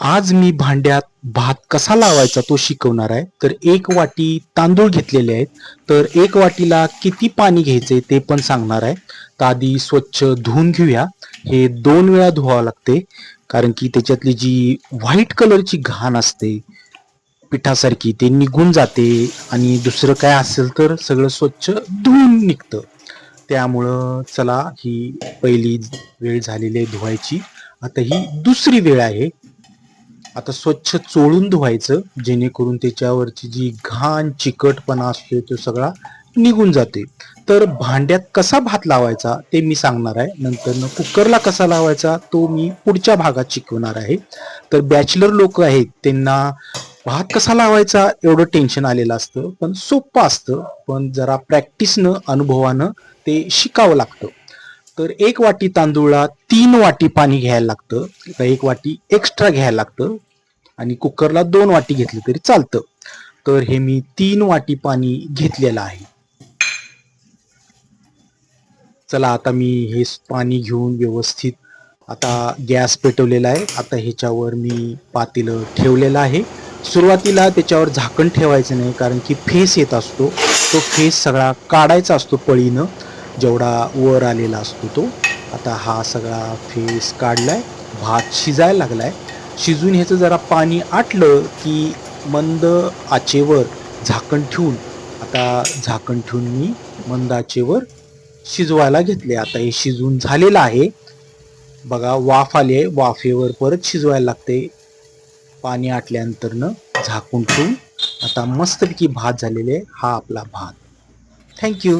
आज मी भांड्यात भात कसा लावायचा तो शिकवणार आहे. तर एक वाटी तांदूळ घेतलेले आहेत. तर एक वाटीला किती पाणी घ्यायचे ते पण सांगणार आहे. तर आधी स्वच्छ धुवून घेऊया. हे दोन वेळा धुवावं लागते. कारण की त्याच्यातली जी व्हाईट कलरची घाण असते पिठासारखी ते निघून जाते आणि दुसरं काय असेल तर सगळं स्वच्छ धुवून निघतं. त्यामुळं चला ही पहिली वेळ झालेली आहे धुवायची. आता ही दुसरी वेळ आहे. आता स्वच्छ चोळून धुवायचं जेणेकरून त्याच्यावरची जी घाण चिकटपणा असतो तो सगळा निघून जाते तर भांड्यात कसा भात लावायचा ते मी सांगणार आहे. नंतर कुकरला कसा लावायचा तो मी पुढच्या भागात शिकवणार आहे. तर बॅचलर लोक आहेत त्यांना भात कसा लावायचा एवढं टेन्शन आलेलं असतं पण सोपं असतं. पण जरा प्रॅक्टिसनं अनुभवानं ते शिकावं लागतं. तर एक वाटी तांदूळला तीन वाटी पाणी घ्यायला लागतं. एक वाटी एक्स्ट्रा घ्यायला लागतं. आणि कुकरला दोन वाटी घेतलं तरी चालतं. तर हे मी तीन वाटी पाणी घेतलेलं आहे. चला आता मी हे पाणी घेऊन व्यवस्थित आता गॅस पेटवलेला आहे. आता ह्याच्यावर मी पातेलं ठेवलेलं आहे. सुरुवातीला त्याच्यावर झाकण ठेवायचं नाही कारण की फेस येत असतो. तो फेस सगळा काढायचा असतो पळीनं. जेवढा वर आलेला असतो तो आता हा सगळा फेस काढला आहे भात शिजायला लागला आहे शिजून ह्याचं जरा पाणी आटलं की मंद आचेवर झाकण ठेवून आता झाकण ठेवून मी मंद आचेवर शिजवायला घेतले आता हे शिजून झालेलं आहे. बघा वाफ आली आहे. वाफेवर परत शिजवायला लागते. पाणी आटल्यानंतरनं झाकून ठेवून आता मस्तपैकी भात झालेले आहे. हा आपला भात. थँक्यू